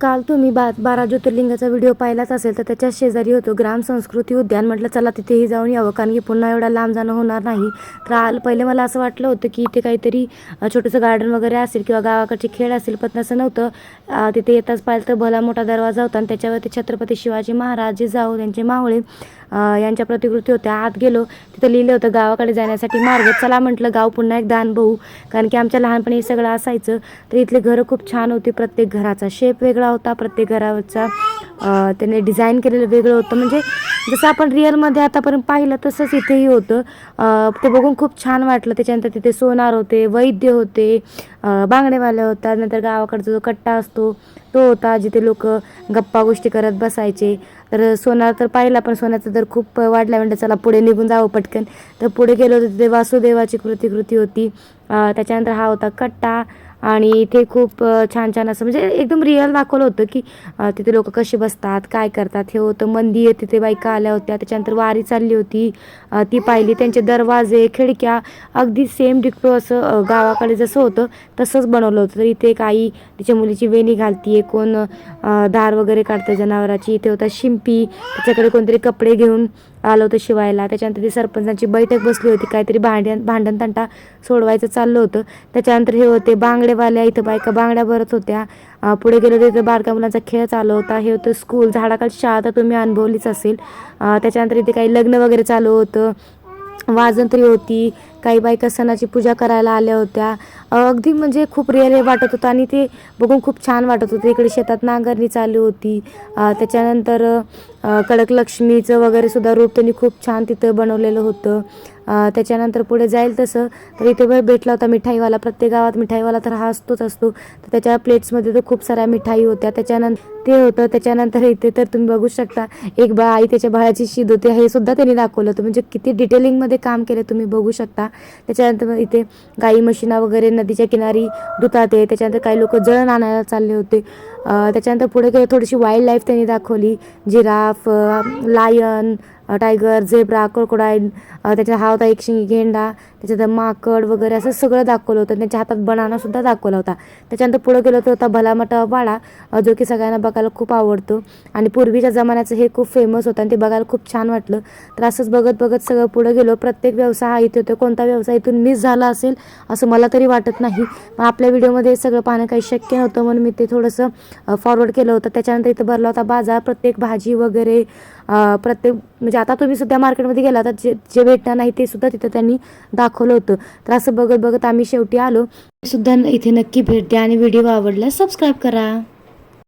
काल तुम्ही बा बारा ज्योतिर्लिंगाचा व्हिडिओ पाहिलाच असेल तर त्याच्या शेजारी होतो ग्राम संस्कृती उद्यान. म्हटलं चला तिथेही जाऊन यावं कारण की पुन्हा एवढा लांब जाणं होणार नाही. तर आल पहिले मला असं वाटलं होतं की इथे काहीतरी छोटंसं गार्डन वगैरे असेल किंवा गावाकडचे खेळ असेल पण तसं नव्हतं. तिथे येताच पाहिलं तर भला मोठा दरवाजा होता आणि त्याच्यावरती छत्रपती शिवाजी महाराज जे जाऊ त्यांचे मावळे यांच्या प्रतिकृती होत्या. आत गेलो. तिथं लिहिलं होतं गावाकडे जाण्यासाठी मार्ग. चला म्हटलं गाव पुन्हा एकदा अनुभवू. कारण की आमच्या लहानपणी सगळं असायचं. तर इथले घरं खूप छान होती प्रत्येक घराचा. शेप वेगळा होता प्रत्येक घरावरचा त्याने डिझाईन केलेलं वेगळं होतं. म्हणजे जसं आपण रिअलमध्ये आतापर्यंत पाहिलं तसंच इथेही होतं. ते बघून खूप छान वाटलं. त्याच्यानंतर तिथे सोनार होते वैद्य होते. बांगडेवाले होतात. नंतर गावाकडचा जो कट्टा असतो तो होता जिथे लोक गप्पा गोष्टी करत बसायचे. तर सोनार तर पाहिला पण सोन्याचा दर खूप वाढला म्हणजे चला पुढे निघून जावं पटकन. तर पुढे गेलो होतो तिथे वासुदेवाची कृतिकृती होती. त्याच्यानंतर हा होता कट्टा. आणि इथे खूप छान छान असं म्हणजे एकदम रिअल दाखवलं होतं की तिथे लोक कसे बसतात काय करतात. हे होतं मंदिर तिथे बायका आल्या होत्या. त्याच्यानंतर वारी चालली होती. ती पाहिली. त्यांचे दरवाजे खिडक्या अगदी सेम डिक्टो असं गावाकडे जसं होतं तसंच बनवलं होतं. तर इथे एक आई तिच्या मुलीची वेणी हे कोण दार वगैरे काढतं जनावराची. इथे होता शिंपी त्याच्याकडे कोणतरी कपडे घेऊन आलं होतं शिवायला. त्याच्यानंतर ती सरपंचांची बैठक बसली होती. काहीतरी भांड्यान भांडण तंटा सोडवायचं चाललं होतं. त्याच्यानंतर हे होते बांगडेवाल्या इथं बायका बांगड्या भरत होत्या. पुढे गेलो तिथं बारका मुलांचा खेळ चालू होता. हे होतं स्कूल. झाडाखाली शाळा तर तुम्ही अनुभवलीच असेल. त्याच्यानंतर इथे काही लग्न वगैरे चालू होतं. वाजंत्री होती. काही बायका सणाची पूजा करायला आल्या होत्या. अगदी म्हणजे खूप रिअल वाटत होतं आणि ते बघून खूप छान वाटत होतं. इकडे शेतात नांगरणी चालू होती. त्याच्यानंतर कडक लक्ष्मीचं वगैरे सुद्धा रूप त्यांनी खूप छान तिथं बनवलेलं होतं. त्याच्यानंतर पुढे जाईल तसं. तर इथे वेळ भेटला होता मिठाईवाला. प्रत्येक गावात मिठाईवाला तर हा असतोच असतो. तर त्याच्या प्लेट्समध्ये तर खूप साऱ्या मिठाई होत्या. त्याच्यानंतर ते होतं. त्याच्यानंतर इथे तर तुम्ही बघू शकता एक बा आई त्याच्या बाळाची शीद होते. हे सुद्धा त्यांनी दाखवलं होतं. म्हणजे किती डिटेलिंगमध्ये काम केलं तुम्ही बघू शकता. त्याच्यानंतर इथे गाई म्हशीना वगैरे नदीच्या किनारी धुतात आहे त्याच्यानंतर काही लोक जळण आणायला चालले होते. त्याच्यानंतर पुढे काही थोडीशी वाईल्ड लाईफ त्यांनी दाखवली. Giraffe lion tiger zebra crocodile त्याच्या हा होता एक शिंगी गेंडा त्याच्यात माकड वगैरे असं सगळं दाखवलं होतं. त्यांच्या हातात बनानासुद्धा दाखवला होता. त्याच्यानंतर पुढे गेलो तर होता भलामटा वाडा जो की सगळ्यांना बघायला खूप आवडतो. आणि पूर्वीच्या जमान्याचं हे खूप फेमस होतं आणि ते बघायला खूप छान वाटलं. तर असंच बघत बघत सगळं पुढे गेलो. प्रत्येक व्यवसाय हा इथे होतो. कोणता व्यवसाय इथून मिस झाला असेल असं मला तरी वाटत नाही. पण आपल्या व्हिडिओमध्ये सगळं पाहणं काही शक्य नव्हतं म्हणून मी ते थोडंसं फॉरवर्ड केलं होतं. त्याच्यानंतर इथं भरला होता बाजार. प्रत्येक भाजी वगैरे प्रत्येक म्हणजे आता तुम्ही सुद्धा मार्केटमध्ये गेला तर जे जे भेटणार नाही ते सुद्धा तिथं त्यांनी दाखवलं होतं. तर असं बघत बघत आम्ही शेवटी आलो. सुद्धा इथे नक्की भेट द्या आणि व्हिडिओ आवडल्यास सबस्क्राईब करा.